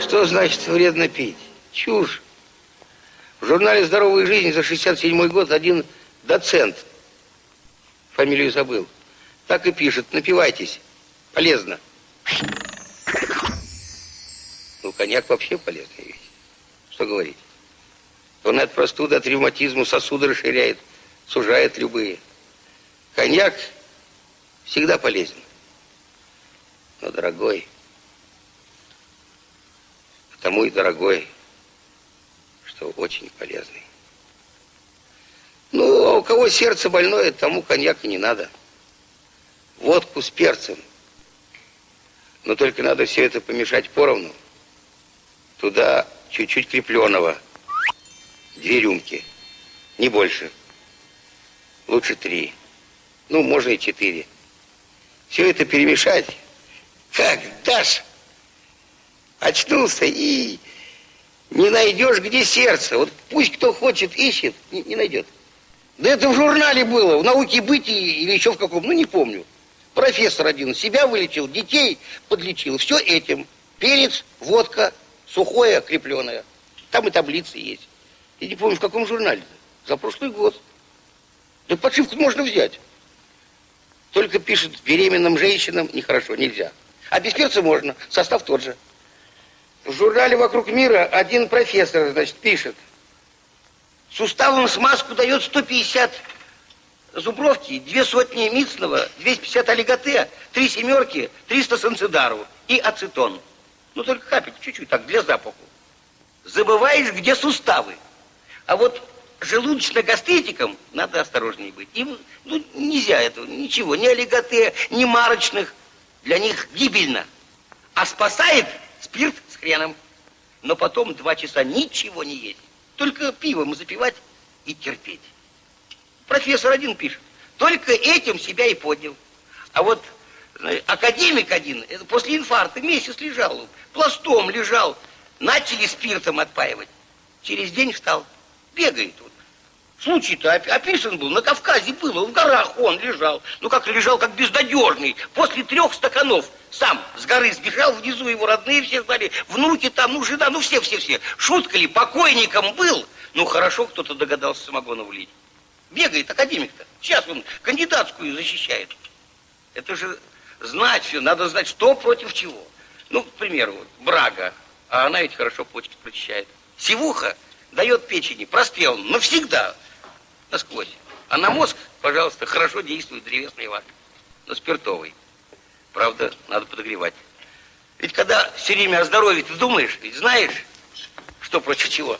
Что значит вредно пить? Чушь. В журнале «Здоровая жизнь» за 67 год один доцент, фамилию забыл, так и пишет, напивайтесь, полезно. Ну, коньяк вообще полезная вещь. Что говорить? Он от простуды, от ревматизма сосуды расширяет, сужает любые. Коньяк всегда полезен. Но дорогой. Потому и дорогой, что очень полезный. Ну, а у кого сердце больное, тому коньяка не надо. Водку с перцем. Но только надо все это помешать поровну. Туда чуть-чуть крепленого. Две рюмки. Не больше. Лучше три. Ну, можно и четыре. Все это перемешать. Как дашь? Очнулся и не найдешь, где сердце. Вот пусть кто хочет, ищет, не, не найдет. Да это в журнале было, в науке бытии или еще в каком, ну не помню. Профессор один себя вылечил, детей подлечил. Все этим. Перец, водка, сухое, крепленое. Там и таблицы есть. Я не помню, в каком журнале. За прошлый год. Да подшивку можно взять. Только пишет беременным женщинам нехорошо, нельзя. А без перца можно, состав тот же. В журнале «Вокруг мира» один профессор, значит, пишет. Суставом смазку дает 150 зубровки, две сотни мицного, 250 олиготе, три семерки, 300 санцидару и ацетон. Ну, только капельку, чуть-чуть, так, для запаху. Забываешь, где суставы. А вот желудочно-гастритикам надо осторожнее быть. Им ну, нельзя этого, ничего, ни олиготе, ни марочных. Для них гибельно. А спасает спирт хреном. Но потом два часа ничего не есть. Только пивом запивать и терпеть. Профессор один пишет. Только этим себя и поднял. А вот академик один, это после инфаркта месяц лежал, пластом лежал. Начали спиртом отпаивать. Через день встал. Бегает вот. Случай-то описан был, на Кавказе было, в горах он лежал. Ну как лежал, как безнадежный. После трех стаканов сам с горы сбежал, внизу его родные все знали, внуки там, ну жена, ну все-все-все. Шутка ли, покойником был? Ну хорошо, кто-то догадался самогона влить. Бегает академик-то. Сейчас он кандидатскую защищает. Это же знать все, надо знать, что против чего. Ну, к примеру, брага, а она ведь хорошо почки прочищает. Сивуха дает печени прострел навсегда, насквозь. А на мозг, пожалуйста, хорошо действует древесный ват, но спиртовый. Правда, надо подогревать. Ведь когда все время о здоровье ты думаешь, ведь знаешь, что против чего.